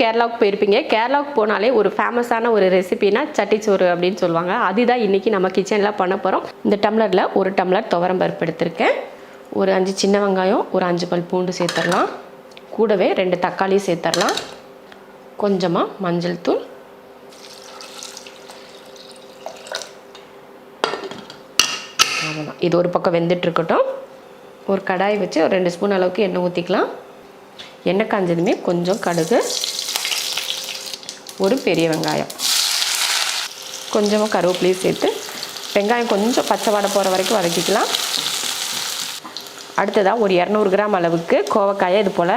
கேரளாவுக்கு போயிருப்பீங்க. கேரளாவுக்கு போனாலே ஒரு ஃபேமஸான ஒரு ரெசிபினா சட்டிச்சோறு அப்படின்னு சொல்லுவாங்க. அதுதான் இன்றைக்கி நம்ம கிச்சனில் பண்ண போகிறோம் இந்த டம்ளரில் ஒரு டம்ளர் துவரம் பருப்பு எடுத்திருக்கேன். ஒரு அஞ்சு சின்ன வெங்காயம் ஒரு அஞ்சு பல் பூண்டு சேர்த்துடலாம் கூடவே ரெண்டு தக்காளி சேர்த்துடலாம் கொஞ்சமாக மஞ்சள் தூள். அவ்வளோதான் இது ஒரு பக்கம் வெந்துட்டு இருக்கட்டும். ஒரு கடாய் வச்சு ஒரு ரெண்டு ஸ்பூன் அளவுக்கு எண்ணெய் ஊற்றிக்கலாம் எண்ணெய் காஞ்சதுமே கொஞ்சம் கடுகு. ஒரு பெரிய வெங்காயம். கொஞ்சமாக கருவேப்பிலையும் சேர்த்து வெங்காயம் கொஞ்சம் பச்சை வாடை போகிற வரைக்கும் வதக்கிக்கலாம். அடுத்ததாக ஒரு இரநூறு கிராம் அளவுக்கு கோவக்காயை இது போல்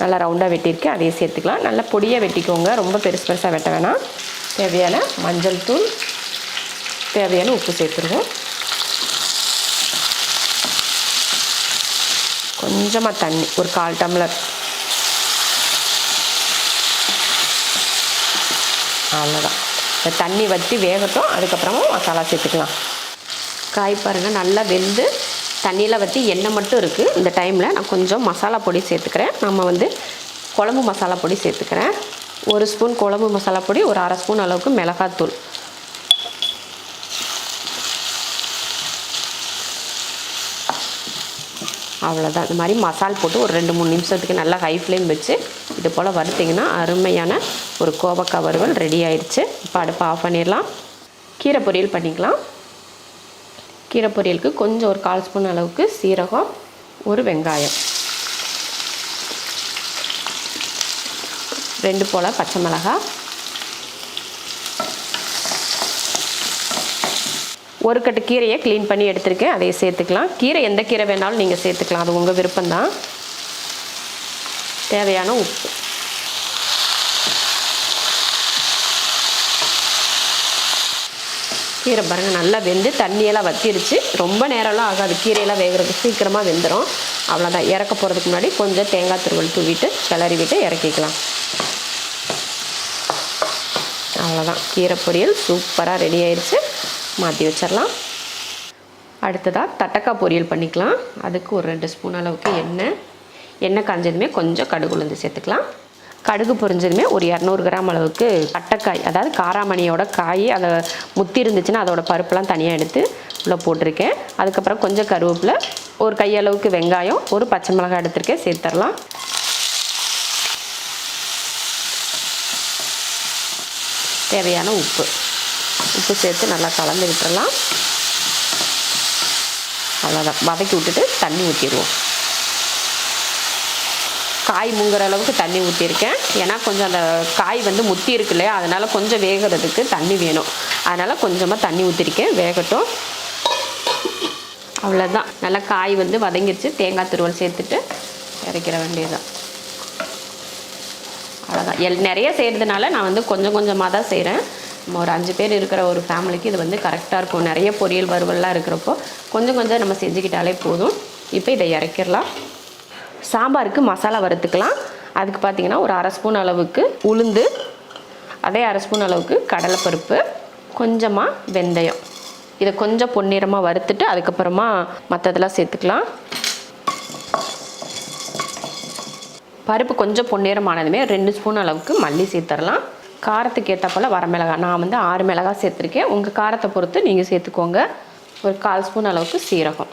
நல்லா ரவுண்டாக வெட்டியிருக்கேன். அதையும் சேர்த்துக்கலாம். நல்லா பொடியாக வெட்டிக்கோங்க. ரொம்ப பெருசு பெருசாக வெட்ட வேணாம். தேவையான மஞ்சள் தூள் தேவையான உப்பு சேர்த்துருவோம். கொஞ்சமாக தண்ணி ஒரு கால் டம்ளர் அவ்வளோதான் இந்த தண்ணி வற்றி வேகட்டும் அதுக்கப்புறமா மசாலா சேர்த்துக்கலாம். காய் பாருங்கள் நல்லா வெந்து தண்ணியில் வற்றி எண்ணெய் மட்டும் இருக்குது இந்த டைமில் நான் கொஞ்சம் மசாலா பொடி சேர்த்துக்கிறேன். நம்ம வந்து குழம்பு மசாலா பொடி சேர்த்துக்கிறேன். ஒரு ஸ்பூன் குழம்பு மசாலா பொடி ஒரு அரை ஸ்பூன் அளவுக்கு மிளகாத்தூள். அவ்வளோதான் இந்த மாதிரி மசால் போட்டு ஒரு ரெண்டு மூணு நிமிஷத்துக்கு நல்லா ஹை ஃப்ளேம் வச்சு இது போல் வறுத்திங்கன்னா அருமையான ஒரு கோவக்காய் வறுவல் ரெடி ஆயிடுச்சு. இப்போ அடுப்பை ஆஃப் பண்ணிடலாம். கீரை பொரியல் பண்ணிக்கலாம். கீரை பொரியலுக்கு கொஞ்சம் ஒரு கால் ஸ்பூன் அளவுக்கு சீரகம் ஒரு வெங்காயம். ரெண்டு போல் பச்சை மிளகாய். ஒரு கட்டு கீரையை க்ளீன் பண்ணி எடுத்திருக்கேன். அதையே சேர்த்துக்கலாம். கீரை எந்த கீரை வேணாலும் நீங்கள் சேர்த்துக்கலாம். அது உங்கள் விருப்பம்தான். தேவையான உப்பு. கீரை பாருங்கள் நல்லா வெந்து தண்ணியெல்லாம் வத்திருச்சு. ரொம்ப நேரம்லாம் ஆகாது. கீரையெல்லாம் வேகிறதுக்கு சீக்கிரமாக வெந்துடும் அவ்வளோதான் இறக்க போகிறதுக்கு முன்னாடி கொஞ்சம் தேங்காய் துருவல் தூவிட்டு கிளறி விட்டு இறக்கிக்கலாம். அவ்வளோதான் கீரை பொரியல் சூப்பராக ரெடி ஆயிடுச்சு மாற்றி வச்சிடலாம் அடுத்ததாக தட்டக்காய் பொரியல் பண்ணிக்கலாம். அதுக்கு ஒரு ரெண்டு ஸ்பூன் அளவுக்கு எண்ணெய். எண்ணெய் காஞ்சதுமே கொஞ்சம் கடுகு உளுந்து சேர்த்துக்கலாம். கடுகு பொரிஞ்சதுமே ஒரு இரநூறு கிராம் அளவுக்கு கட்டைக்காய் அதாவது காராமணியோட காய் அதை முத்தி இருந்துச்சுன்னா அதோட பருப்பெல்லாம் தனியாக எடுத்து உள்ளே போட்டிருக்கேன். அதுக்கப்புறம் கொஞ்சம் கருவேப்பில் ஒரு கையளவுக்கு வெங்காயம் ஒரு பச்சை மிளகாய் எடுத்திருக்கேன் சேர்த்துடலாம் தேவையான உப்பு. உப்பு சேர்த்து நல்லா கலந்து விட்டுறலாம். அவ்வளோதான் வதக்கி விட்டுட்டு தண்ணி ஊற்றிடுவோம் காய் முங்குற அளவுக்கு தண்ணி ஊற்றிருக்கேன் ஏன்னா கொஞ்சம் அந்த காய் வந்து முத்தி இருக்கு இல்லையா? அதனால் கொஞ்சம் வேகிறதுக்கு தண்ணி வேணும். அதனால் கொஞ்சமாக தண்ணி ஊற்றிருக்கேன் வேகட்டும். அவ்வளோதான் நல்லா காய் வந்து வதங்கிருச்சு. தேங்காய் துருவல் சேர்த்துட்டு இறக்கிற வேண்டியதுதான். அவ்வளோதான் எல் நிறைய செய்கிறதுனால நான் வந்து கொஞ்சம் கொஞ்சமாக தான் செய்கிறேன் நம்ம ஒரு அஞ்சு பேர் இருக்கிற ஒரு ஃபேமிலிக்கு இது வந்து கரெக்டாக இருக்கும். நிறைய பொரியல் வறுவல்லாம் இருக்கிறப்போ கொஞ்சம் கொஞ்சம் நம்ம செஞ்சுக்கிட்டாலே போதும். இப்போ இதை இறக்கிடலாம். சாம்பாருக்கு மசாலா வறுத்துக்கலாம். அதுக்கு பார்த்தீங்கன்னா ஒரு அரை ஸ்பூன் அளவுக்கு உளுந்து அதே அரை ஸ்பூன் அளவுக்கு கடலைப்பருப்பு கொஞ்சமாக வெந்தயம். இதை கொஞ்சம் பொன்னிறமாக வறுத்துட்டு அதுக்கப்புறமா மற்றதெல்லாம் சேர்த்துக்கலாம். பருப்பு கொஞ்சம் பொன்னிறமானதுமே ரெண்டு ஸ்பூன் அளவுக்கு மல்லி சேர்த்துடலாம் காரத்துக்கு ஏற்ற போல் வரமிளகாய். நான் வந்து ஆறு மிளகாய் சேர்த்துருக்கேன். உங்கள் காரத்தை பொறுத்து நீங்கள் சேர்த்துக்கோங்க. ஒரு கால் ஸ்பூன் அளவுக்கு சீரகம்.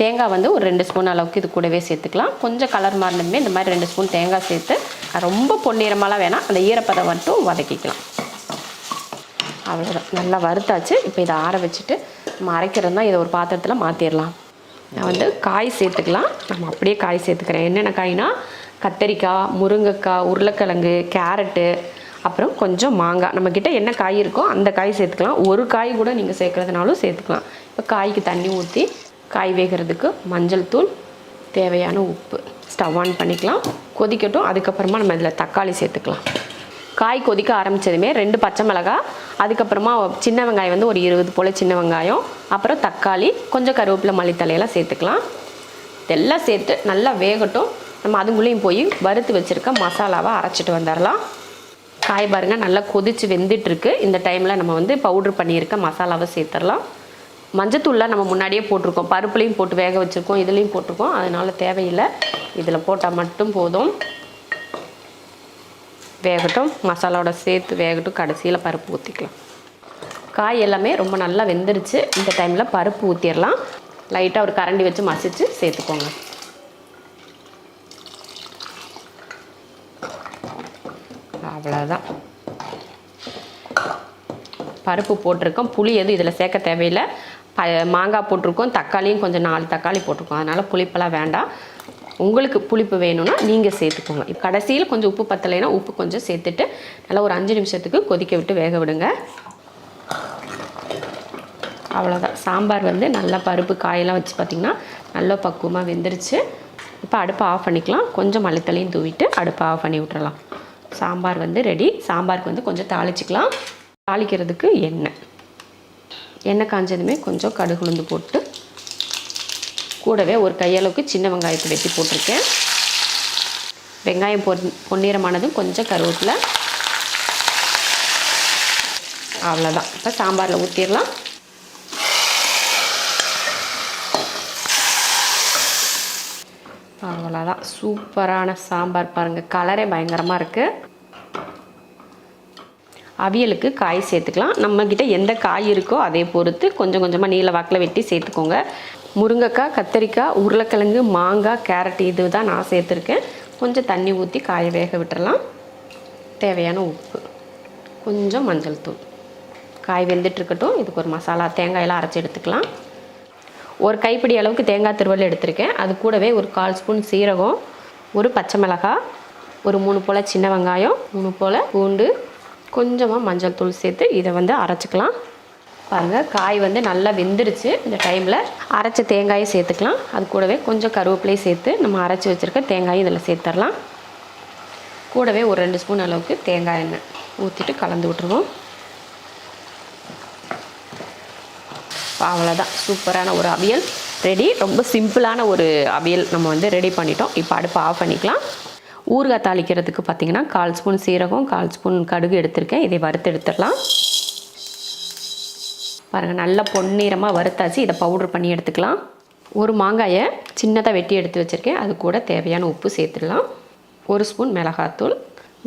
தேங்காய் வந்து ஒரு ரெண்டு ஸ்பூன் அளவுக்கு இது கூடவே சேர்த்துக்கலாம். கொஞ்சம் கலர் மாறினதுமே இந்த மாதிரி ரெண்டு ஸ்பூன் தேங்காய் சேர்த்து ரொம்ப பொன்னிறமாலாம் வேணாம். அந்த ஈரப்பதம் மட்டும் வதக்கிக்கலாம். அவ்வளோதான் நல்லா வறுத்தாச்சு. இப்போ இதை ஆற வச்சுட்டு நம்ம அரைக்கிறது தான் இதை ஒரு பாத்திரத்தில் மாற்றிடலாம் நான் வந்து காய் சேர்த்துக்கலாம். நம்ம அப்படியே காய் சேர்த்துக்கிறேன். என்னென்ன காய்னா கத்தரிக்காய் முருங்கைக்காய் உருளைக்கிழங்கு கேரட்டு அப்புறம் கொஞ்சம் மாங்காய். நம்மக்கிட்ட என்ன காய் இருக்கோ அந்த காய் சேர்த்துக்கலாம். ஒரு காய் கூட நீங்கள் சேர்க்குறதுனாலும் சேர்த்துக்கலாம். இப்போ காய்க்கு தண்ணி ஊற்றி காய் வேகிறதுக்கு மஞ்சள் தூள் தேவையான உப்பு. ஸ்டவ் ஆன் பண்ணிக்கலாம். கொதிக்கட்டும். அதுக்கப்புறமா நம்ம இதில் தக்காளி சேர்த்துக்கலாம். காய் கொதிக்க ஆரம்பித்ததுமே ரெண்டு பச்சை மிளகாய் அதுக்கப்புறமா சின்ன வெங்காயம் வந்து ஒரு இருபது போல் சின்ன வெங்காயம் அப்புறம் தக்காளி கொஞ்சம் கருவேப்பிலை மல்லித்தலையெல்லாம் சேர்த்துக்கலாம். இதெல்லாம் சேர்த்து நல்லா வேகட்டும். நம்ம அதுங்குள்ளேயும் போய் வறுத்து வச்சுருக்க மசாலாவை அரைச்சிட்டு வந்துடலாம். காய் பாருங்கள் நல்லா கொதித்து வெந்துட்டுருக்கு இந்த டைமில் நம்ம வந்து பவுட்ரு பண்ணியிருக்க மசாலாவை சேர்த்துடலாம். மஞ்சத்தூள்லாம் நம்ம முன்னாடியே போட்டிருக்கோம். பருப்புலையும் போட்டு வேக வச்சுருக்கோம். இதுலேயும் போட்டிருக்கோம். அதனால் தேவையில்லை. இதில் போட்டால் மட்டும் போதும். வேகட்டும். மசாலாவோட சேர்த்து வேகட்டும். கடைசியில் பருப்பு ஊற்றிக்கலாம் காய் எல்லாமே ரொம்ப நல்லா வெந்துருச்சு. இந்த டைமில் பருப்பு ஊற்றிடலாம் லைட்டாக ஒரு கரண்டி வச்சு மசிச்சு சேர்த்துக்கோங்க. அவ்வளோதான் பருப்பு போட்டிருக்கோம். புளி எதுவும் இதில் சேர்க்க தேவையில்லை. மாங்காய் போட்டிருக்கோம் தக்காளியும் கொஞ்சம் நாலு தக்காளி போட்டிருக்கோம். அதனால் புளிப்பெல்லாம் வேண்டாம். உங்களுக்கு புளிப்பு வேணும்னா நீங்கள் சேர்த்துக்கோங்க. கடைசியில் கொஞ்சம் உப்பு பத்தலைன்னா உப்பு கொஞ்சம் சேர்த்துட்டு நல்லா ஒரு அஞ்சு நிமிஷத்துக்கு கொதிக்க விட்டு வேக விடுங்க. அவ்வளோதான் சாம்பார் வந்து நல்லா பருப்பு காயெல்லாம் வச்சு பார்த்திங்கன்னா நல்லா பக்குவமாக வெந்துருச்சு. இப்போ அடுப்பை ஆஃப் பண்ணிக்கலாம். கொஞ்சம் மளித்தலையும் தூவிட்டு அடுப்பை ஆஃப் பண்ணி விட்டுறலாம். சாம்பார் வந்து ரெடி சாம்பாருக்கு வந்து கொஞ்சம் தாளிச்சிக்கலாம். தாளிக்கிறதுக்கு எண்ணெய். எண்ணெய் காஞ்சதுமே கொஞ்சம் கடுகு உளுந்து போட்டு கூடவே ஒரு கையளவுக்கு சின்ன வெங்காயத்தை வெட்டி போட்டிருக்கேன். வெங்காயம் பொன் பொன்னிறமானதும் கொஞ்சம் கருவேப்பில். அவ்வளோதான் இப்போ சாம்பாரில் ஊற்றிடலாம் அவ்வளோதான் சூப்பரான சாம்பார் பாருங்கள் கலரே பயங்கரமாக இருக்குது அவியலுக்கு காய் சேர்த்துக்கலாம். நம்மக்கிட்ட எந்த காய் இருக்கோ அதை பொறுத்து கொஞ்சம் கொஞ்சமாக நீல வாக்கில் வெட்டி சேர்த்துக்கோங்க. முருங்கைக்காய் கத்தரிக்காய் உருளைக்கிழங்கு மாங்காய் கேரட் இது தான் நான் சேர்த்துருக்கேன். கொஞ்சம் தண்ணி ஊற்றி காய வேக விட்டுறலாம். தேவையான உப்பு. கொஞ்சம் மஞ்சள் தூள். காய் வெந்துட்டுருக்கட்டும் இதுக்கு ஒரு மசாலா தேங்காயெல்லாம் அரைச்சி எடுத்துக்கலாம். ஒரு கைப்பிடி அளவுக்கு தேங்காய் திருவல் எடுத்திருக்கேன். அது கூடவே ஒரு கால் ஸ்பூன் சீரகம் ஒரு பச்சை மிளகாய் ஒரு மூணு போல் சின்ன வெங்காயம் மூணு போல் பூண்டு கொஞ்சமாக மஞ்சள் தூள் சேர்த்து இதை வந்து அரைச்சிக்கலாம். பாருங்கள் காய் வந்து நல்லா வெந்துருச்சு இந்த டைமில். அரைச்ச தேங்காயை சேர்த்துக்கலாம். அது கூடவே கொஞ்சம் கருவேப்பிலையும் சேர்த்து நம்ம அரைச்சி வச்சுருக்க தேங்காயும் இதில் சேர்த்துடலாம் கூடவே ஒரு ரெண்டு ஸ்பூன் அளவுக்கு தேங்காய் எண்ணெய் ஊற்றிட்டு கலந்து விட்டுருவோம். அவ்வளோதான் சூப்பரான ஒரு அவியல். ரெடி. ரொம்ப சிம்பிளான ஒரு அவியல் நம்ம வந்து ரெடி பண்ணிட்டோம். இப்போ அடுப்பு ஆஃப் பண்ணிக்கலாம். ஊறுகாய் தாளிக்கிறதுக்கு பார்த்தீங்கன்னா கால் ஸ்பூன் சீரகம் கால் ஸ்பூன் கடுகு எடுத்திருக்கேன். இதை வறுத்து எடுத்துடலாம் பாருங்கள் நல்லா பொன்னிறமாக வறுத்தாச்சு. இதை பவுடர் பண்ணி எடுத்துக்கலாம். ஒரு மாங்காயை சின்னதாக வெட்டி எடுத்து வச்சுருக்கேன். அது கூட தேவையான உப்பு சேர்த்துடலாம். ஒரு ஸ்பூன் மிளகாத்தூள்.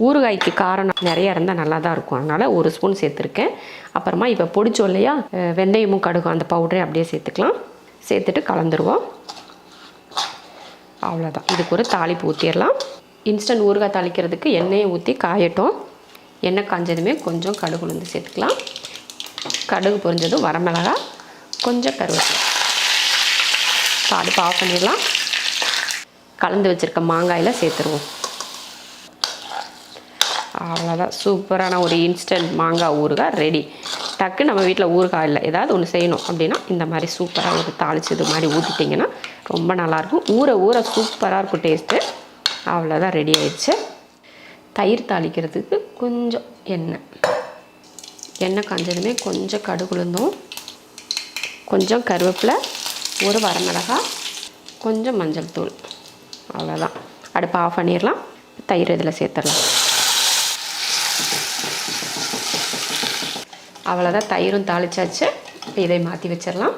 ஊறுகாய்க்கு காரம் நிறைய இருந்தால் நல்லா தான் இருக்கும். அதனால் ஒரு ஸ்பூன் சேர்த்துருக்கேன். அப்புறமா இப்போ பொடிச்சோம் இல்லையா? வெந்தயமும் கடுகும் அந்த பவுடரை அப்படியே சேர்த்துக்கலாம். சேர்த்துட்டு கலந்துருவோம். அவ்வளோதான் இதுக்கு ஒரு தாளிப்பு ஊற்றிடலாம் இன்ஸ்டன்ட் ஊறுகாய் தாளிக்கிறதுக்கு எண்ணெயை ஊற்றி காயட்டும். எண்ணெய் காஞ்சதுமே கொஞ்சம் கடுகு உளுந்து சேர்த்துக்கலாம். கடுகு பொரிஞ்சதும் வரமிளகா கொஞ்சம் கருவேப்பிலை. அடுப்பு ஆஃப் பண்ணிடலாம். கலந்து வச்சுருக்க மாங்காயில் சேர்த்துருவோம். அவ்வளோதான் சூப்பரான ஒரு இன்ஸ்டன்ட் மாங்காய் ஊறுகாய் ரெடி டக்கு நம்ம வீட்டில் ஊறுகாய் இல்லை. ஏதாவது ஒன்று செய்யணும் அப்படின்னா இந்த மாதிரி சூப்பராக ஒரு தாளிச்சது மாதிரி ஊற்றிட்டிங்கன்னா ரொம்ப நல்லாயிருக்கும் ஊற ஊற சூப்பராக இருக்கும் டேஸ்ட்டு அவ்வளோதான் ரெடி ஆயிடுச்சு. தயிர் தாளிக்கிறதுக்கு கொஞ்சம் எண்ணெய். எண்ணெய் காஞ்சதுமே கொஞ்சம் கடுகுளுந்தும் கொஞ்சம் கருவேப்பிலை ஒரு வரமிளகாய் கொஞ்சம் மஞ்சள் தூள். அவ்வளோதான் அடுப்பை ஆஃப் பண்ணிடலாம். தயிர் இதில் சேர்த்துடலாம். அவ்வளோதான் தயிரும் தாளிச்சாச்சு. இதை மாற்றி வச்சிடலாம்.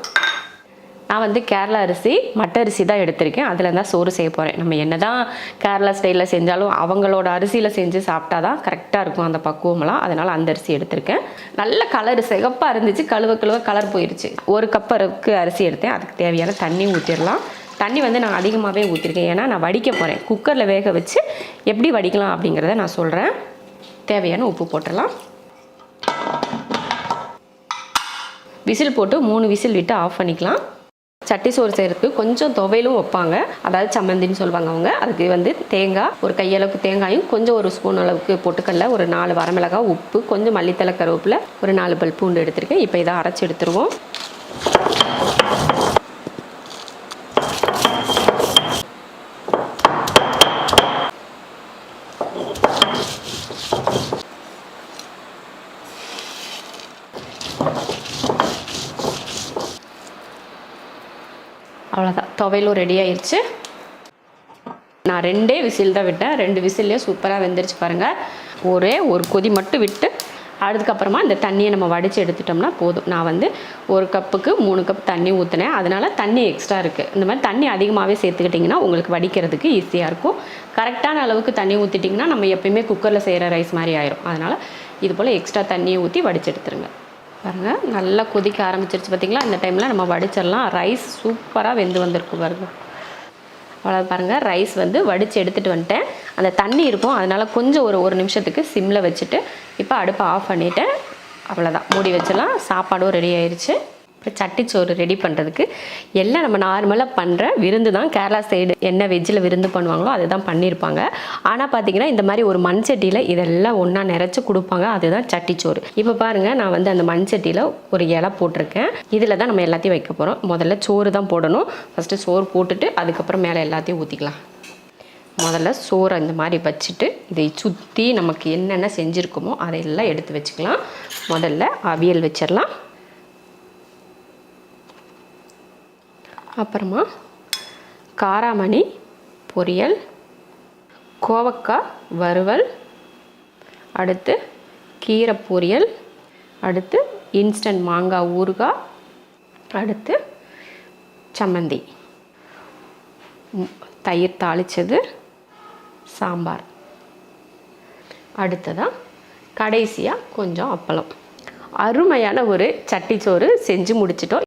நான் வந்து கேரளா அரிசி மட்ட அரிசி தான் எடுத்திருக்கேன். அதில் தான் சோறு செய்ய போகிறேன் நம்ம என்ன தான் கேரளா ஸ்டைலில் செஞ்சாலும் அவங்களோட அரிசியில் செஞ்சு சாப்பிட்டா தான் கரெக்டாக இருக்கும் அந்த பக்குவமெல்லாம். அதனால் அந்த அரிசி எடுத்திருக்கேன். நல்ல கலர் சிகப்பாக இருந்துச்சு. கழுவ கழுவ கலர் போயிடுச்சு ஒரு கப் அளவுக்கு அரிசி எடுத்தேன். அதுக்கு தேவையான தண்ணி ஊற்றிடலாம் தண்ணி வந்து நான் அதிகமாகவே ஊற்றிருக்கேன் ஏன்னா நான் வடிக்க போகிறேன் குக்கரில் வேக வச்சு எப்படி வடிக்கலாம் அப்படிங்கிறத நான் சொல்கிறேன் தேவையான உப்பு போட்டுடலாம். விசில் போட்டு மூணு விசில் விட்டு ஆஃப் பண்ணிக்கலாம். சட்டி சோறு செய்கிறதுக்கு கொஞ்சம் துவையிலும் வைப்பாங்க. அதாவது சம்மந்தின்னு சொல்லுவாங்க அவங்க. அதுக்கு வந்து தேங்காய் ஒரு கையளவுக்கு தேங்காயும் கொஞ்சம் ஒரு ஸ்பூன் அளவுக்கு பொட்டுக்கடல ஒரு நாலு வரமிளகாய் உப்பு கொஞ்சம் மல்லித்தலை கருவேப்பில் ஒரு நாலு பல் பூண்டு எடுத்திருக்கேன். இப்போ இதை அரைச்சி எடுத்துருவோம். அவ்வளோதான் துவையலும் ரெடி ஆயிடுச்சு நான் ரெண்டே விசில் தான் விட்டேன். ரெண்டு விசில்லே சூப்பராக வெந்துருச்சு பாருங்கள் ஒரே ஒரு கொதி மட்டும் விட்டு அதுக்கப்புறமா இந்த தண்ணியை நம்ம வடித்து எடுத்துட்டோம்னா போதும். நான் வந்து ஒரு கப்புக்கு மூணு கப் தண்ணி ஊற்றினேன் அதனால் தண்ணி எக்ஸ்ட்ரா இருக்குது இந்த மாதிரி தண்ணி அதிகமாகவே சேர்த்துக்கிட்டிங்கன்னா உங்களுக்கு வடிக்கிறதுக்கு ஈஸியாக இருக்கும். கரெக்டான அளவுக்கு தண்ணி ஊற்றிட்டிங்கன்னா நம்ம எப்பயுமே குக்கரில் செய்கிற ரைஸ் மாதிரி ஆயிரும். அதனால் இது போல் எக்ஸ்ட்ரா தண்ணியை ஊற்றி வடித்து எடுத்துருங்க. பாருங்கள் நல்லா கொதிக்க ஆரம்பிச்சிருச்சு பார்த்திங்களா இந்த டைமில் நம்ம வடிச்சிடலாம். ரைஸ் சூப்பராக வெந்து வந்திருக்கு பாருங்க. அவ்வளோ பாருங்கள் ரைஸ் வந்து வடித்து எடுத்துகிட்டு வந்துட்டேன். அந்த தண்ணி இருக்கும். அதனால் கொஞ்சம் ஒரு ஒரு நிமிஷத்துக்கு சிம்மில் வச்சுட்டு இப்போ அடுப்பை ஆஃப் பண்ணிவிட்டேன் அவ்வளோதான் மூடி வச்சிடலாம். சாப்பாடும் ரெடி ஆயிடுச்சு இப்போ சட்டிச்சோறு ரெடி பண்ணுறதுக்கு எல்லாம் நம்ம நார்மலாக பண்ணுற விருந்து தான் கேரளா சைடு என்ன வெஜ்ஜில் விருந்து பண்ணுவாங்களோ அதுதான் பண்ணியிருப்பாங்க ஆனால் பார்த்தீங்கன்னா இந்த மாதிரி ஒரு மண் சட்டியில் இதெல்லாம் ஒன்றா நிறச்சி கொடுப்பாங்க. அதுதான் சட்டிச்சோறு. இப்போ பாருங்கள் நான் வந்து அந்த மண் சட்டியில் ஒரு இலை போட்டிருக்கேன். இதில் தான் நம்ம எல்லாத்தையும் வைக்க போகிறோம் முதல்ல சோறு தான் போடணும். ஃபஸ்ட்டு சோறு போட்டுட்டு அதுக்கப்புறம் மேலே எல்லாத்தையும் ஊற்றிக்கலாம் முதல்ல சோறை இந்த மாதிரி வச்சுட்டு இதை சுற்றி நமக்கு என்னென்ன செஞ்சுருக்கோமோ அதையெல்லாம் எடுத்து வச்சுக்கலாம். முதல்ல அவியல் வச்சிடலாம். அப்புறமா காராமணி பொரியல் கோவக்காய் வறுவல் அடுத்து கீரை பொரியல் அடுத்து இன்ஸ்டன்ட் மாங்காய் ஊறுகாய் அடுத்து சம்மந்தி. தயிர் தாளித்தது சாம்பார். அடுத்ததாக கடைசியாக கொஞ்சம் அப்பளம். அருமையான ஒரு சட்டிச்சோறு செஞ்சு முடிச்சிட்டோம்.